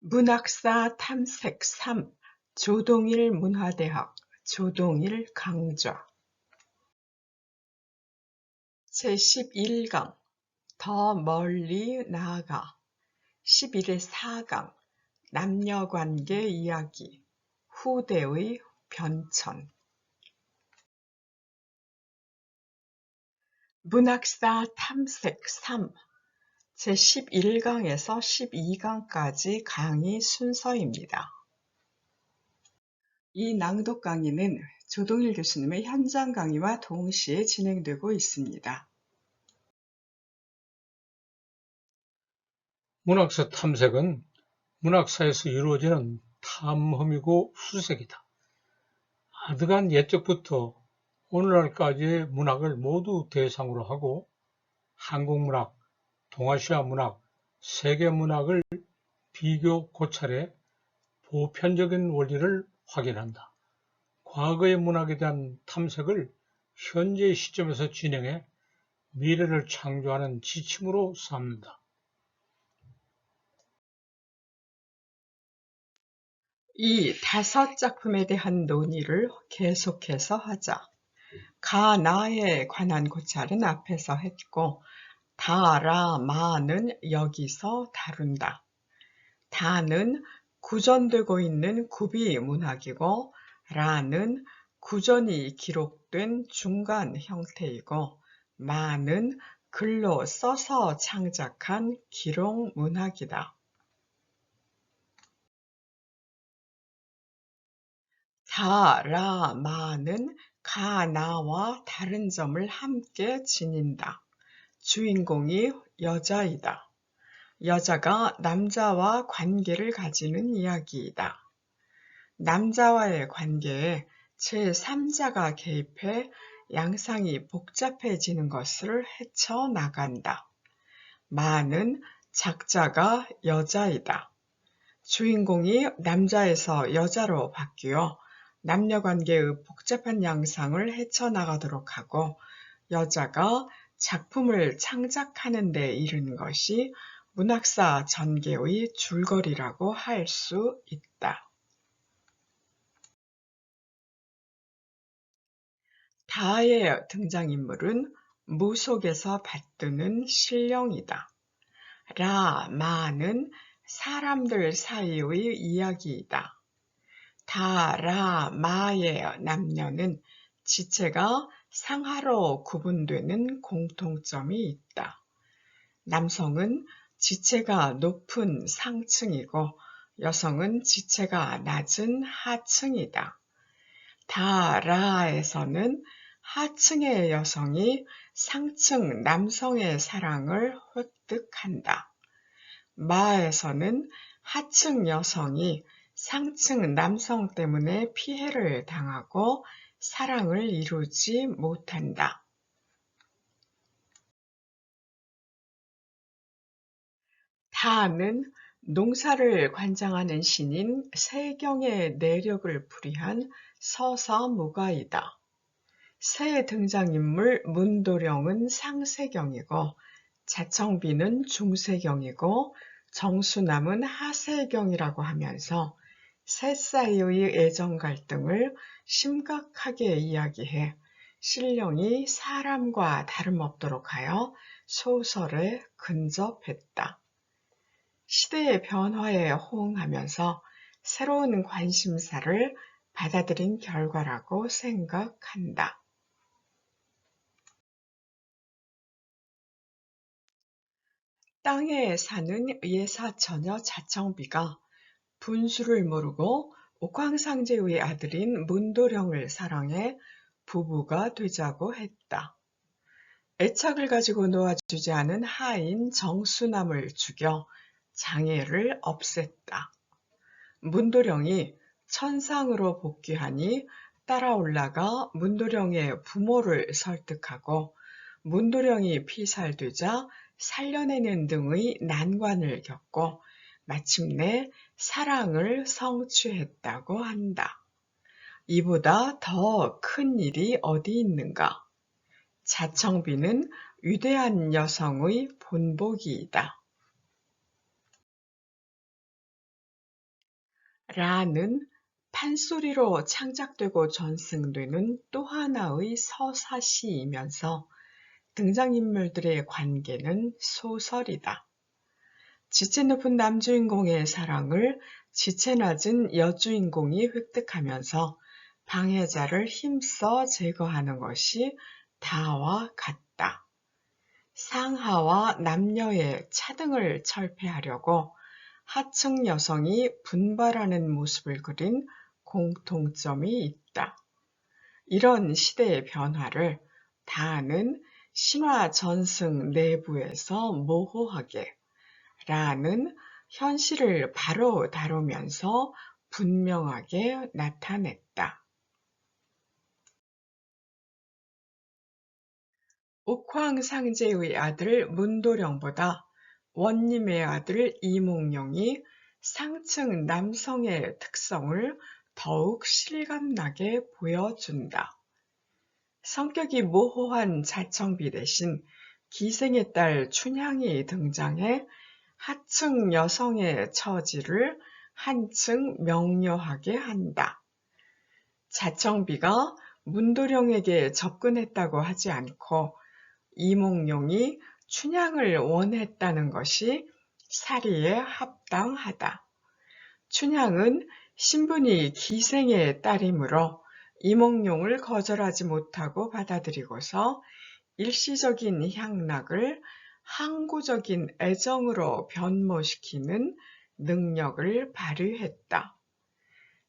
문학사 탐색 3 조동일 문화대학 조동일 강좌. 제11강 더 멀리 나아가. 11의 4강 남녀관계 이야기 후대의 변천. 문학사 탐색 3 제11강에서 12강까지 강의 순서입니다. 이 낭독 강의는 조동일 교수님의 현장 강의와 동시에 진행되고 있습니다. 문학사 탐색은 문학사에서 이루어지는 탐험이고 수색이다. 아득한 옛적부터 오늘날까지의 문학을 모두 대상으로 하고 한국문학, 동아시아 문학, 세계 문학을 비교 고찰해 보편적인 원리를 확인한다. 과거의 문학에 대한 탐색을 현재의 시점에서 진행해 미래를 창조하는 지침으로 삼는다. 이 다섯 작품에 대한 논의를 계속해서 하자. 가나에 관한 고찰은 앞에서 했고 다라, 마는 여기서 다룬다. 다는 구전되고 있는 구비 문학이고 라는 구전이 기록된 중간 형태이고 마는 글로 써서 창작한 기록 문학이다. 다, 라, 마는 가나와 다른 점을 함께 지닌다. 주인공이 여자이다. 여자가 남자와 관계를 가지는 이야기이다. 남자와의 관계에 제3자가 개입해 양상이 복잡해지는 것을 헤쳐나간다. 마는 작자가 여자이다. 주인공이 남자에서 여자로 바뀌어 남녀 관계의 복잡한 양상을 헤쳐나가도록 하고 여자가 작품을 창작하는 데 이르는 것이 문학사 전개의 줄거리라고 할 수 있다. 다의 등장인물은 무 속에서 받드는 신령이다. 라, 마는 사람들 사이의 이야기이다. 다, 라, 마의 남녀는 지체가 상하로 구분되는 공통점이 있다. 남성은 지체가 높은 상층이고 여성은 지체가 낮은 하층이다. 다라에서는 하층의 여성이 상층 남성의 사랑을 획득한다. 마에서는 하층 여성이 상층 남성 때문에 피해를 당하고 사랑을 이루지 못한다. 다는 농사를 관장하는 신인 세경의 내력을 풀이한 서사무가이다. 새 등장인물 문도령은 상세경이고 자청비는 중세경이고 정수남은 하세경이라고 하면서 셋 사이의 애정 갈등을 심각하게 이야기해 신령이 사람과 다름없도록 하여 소설에 근접했다. 시대의 변화에 호응하면서 새로운 관심사를 받아들인 결과라고 생각한다. 땅에 사는 예사처녀 자청비가 분수를 모르고 옥황상제의 아들인 문도령을 사랑해 부부가 되자고 했다. 애착을 가지고 놓아주지 않은 하인 정수남을 죽여 장애를 없앴다. 문도령이 천상으로 복귀하니 따라 올라가 문도령의 부모를 설득하고 문도령이 피살되자 살려내는 등의 난관을 겪고 마침내 사랑을 성취했다고 한다. 이보다 더 큰 일이 어디 있는가? 자청비는 위대한 여성의 본보기이다. 라는 판소리로 창작되고 전승되는 또 하나의 서사시이면서 등장인물들의 관계는 소설이다. 지체 높은 남주인공의 사랑을 지체 낮은 여주인공이 획득하면서 방해자를 힘써 제거하는 것이 다와 같다. 상하와 남녀의 차등을 철폐하려고 하층 여성이 분발하는 모습을 그린 공통점이 있다. 이런 시대의 변화를 다는 신화 전승 내부에서 모호하게 라는 현실을 바로 다루면서 분명하게 나타냈다. 옥황상제의 아들 문도령보다 원님의 아들 이몽룡이 상층 남성의 특성을 더욱 실감나게 보여준다. 성격이 모호한 자청비 대신 기생의 딸 춘향이 등장해 하층 여성의 처지를 한층 명료하게 한다. 자청비가 문도령에게 접근했다고 하지 않고 이몽룡이 춘향을 원했다는 것이 사리에 합당하다. 춘향은 신분이 기생의 딸이므로 이몽룡을 거절하지 못하고 받아들이고서 일시적인 향락을 항구적인 애정으로 변모시키는 능력을 발휘했다.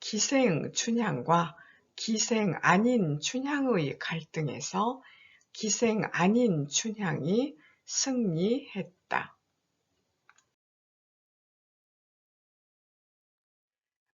기생 춘향과 기생 아닌 춘향의 갈등에서 기생 아닌 춘향이 승리했다.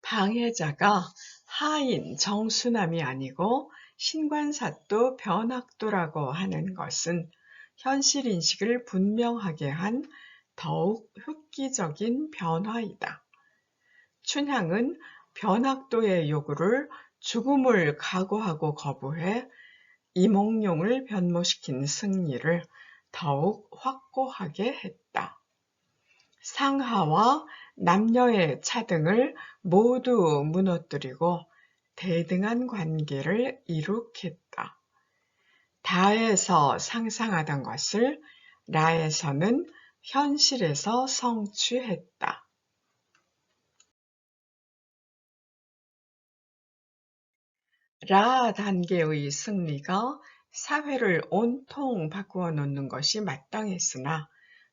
방해자가 하인 정수남이 아니고 신관사또 변학도라고 하는 것은 현실 인식을 분명하게 한 더욱 획기적인 변화이다. 춘향은 변학도의 요구를 죽음을 각오하고 거부해 이몽룡을 변모시킨 승리를 더욱 확고하게 했다. 상하와 남녀의 차등을 모두 무너뜨리고 대등한 관계를 이룩했다. 다에서 상상하던 것을 라에서는 현실에서 성취했다. 라 단계의 승리가 사회를 온통 바꾸어 놓는 것이 마땅했으나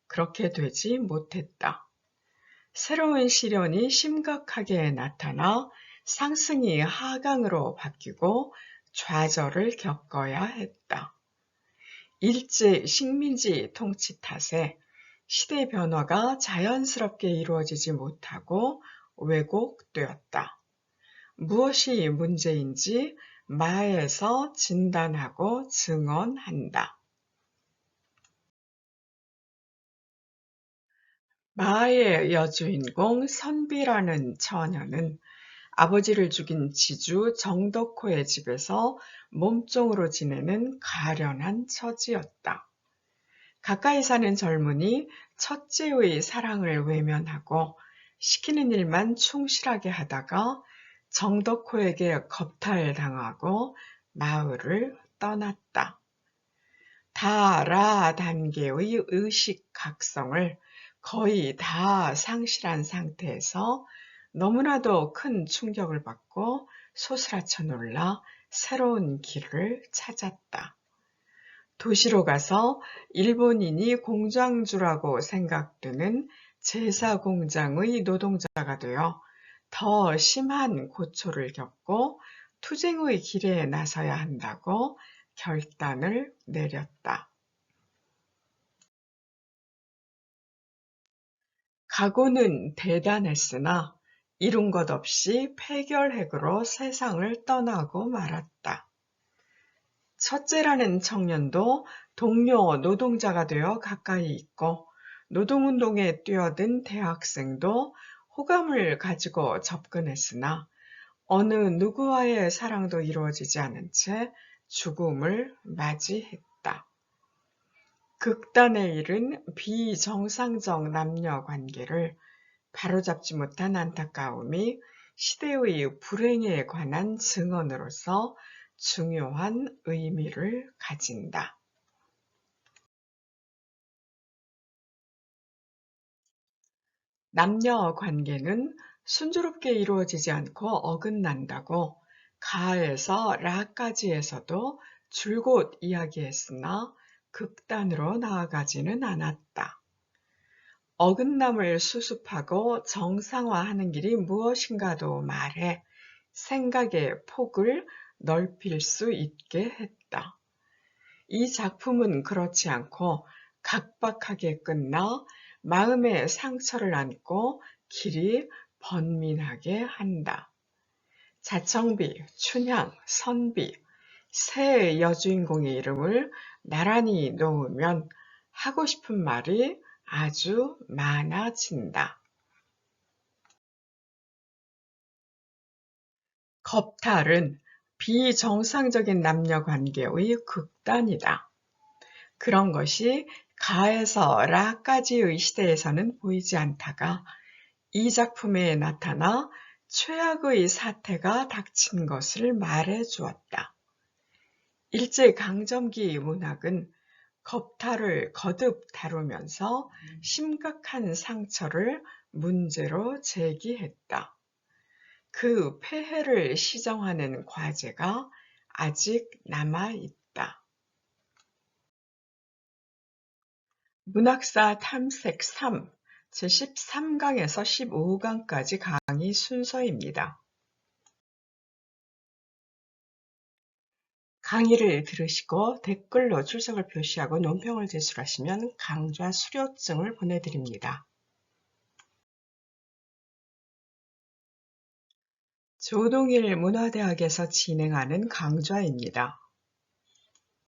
그렇게 되지 못했다. 새로운 시련이 심각하게 나타나 상승이 하강으로 바뀌고 좌절을 겪어야 했다. 일제 식민지 통치 탓에 시대 변화가 자연스럽게 이루어지지 못하고 왜곡되었다. 무엇이 문제인지 마에서 진단하고 증언한다. 마의 여주인공 선비라는 처녀는 아버지를 죽인 지주 정덕호의 집에서 몸종으로 지내는 가련한 처지였다. 가까이 사는 젊은이 첫째의 사랑을 외면하고 시키는 일만 충실하게 하다가 정덕호에게 겁탈당하고 마을을 떠났다. 다라 단계의 의식 각성을 거의 다 상실한 상태에서 너무나도 큰 충격을 받고 소스라쳐 놀라 새로운 길을 찾았다. 도시로 가서 일본인이 공장주라고 생각되는 제사 공장의 노동자가 되어 더 심한 고초를 겪고 투쟁의 길에 나서야 한다고 결단을 내렸다. 각오는 대단했으나 이룬 것 없이 폐결핵으로 세상을 떠나고 말았다. 첫째라는 청년도 동료 노동자가 되어 가까이 있고 노동운동에 뛰어든 대학생도 호감을 가지고 접근했으나 어느 누구와의 사랑도 이루어지지 않은 채 죽음을 맞이했다. 극단의 일은 비정상적 남녀 관계를 바로잡지 못한 안타까움이 시대의 불행에 관한 증언으로서 중요한 의미를 가진다. 남녀 관계는 순조롭게 이루어지지 않고 어긋난다고 가에서 라까지에서도 줄곧 이야기했으나 극단으로 나아가지는 않았다. 어긋남을 수습하고 정상화하는 길이 무엇인가도 말해 생각의 폭을 넓힐 수 있게 했다. 이 작품은 그렇지 않고 각박하게 끝나 마음의 상처를 안고 길이 번민하게 한다. 자청비, 춘향, 선비, 세 여주인공의 이름을 나란히 놓으면 하고 싶은 말이 아주 많아진다. 겁탈은 비정상적인 남녀 관계의 극단이다. 그런 것이 가에서 라까지의 시대에서는 보이지 않다가 이 작품에 나타나 최악의 사태가 닥친 것을 말해 주었다. 일제강점기 문학은 겁탈을 거듭 다루면서 심각한 상처를 문제로 제기했다. 그 폐해를 시정하는 과제가 아직 남아 있다. 문학사 탐색 3, 제13강에서 15강까지 강의 순서입니다. 강의를 들으시고 댓글로 출석을 표시하고 논평을 제출하시면 강좌 수료증을 보내드립니다. 조동일 문화대학에서 진행하는 강좌입니다.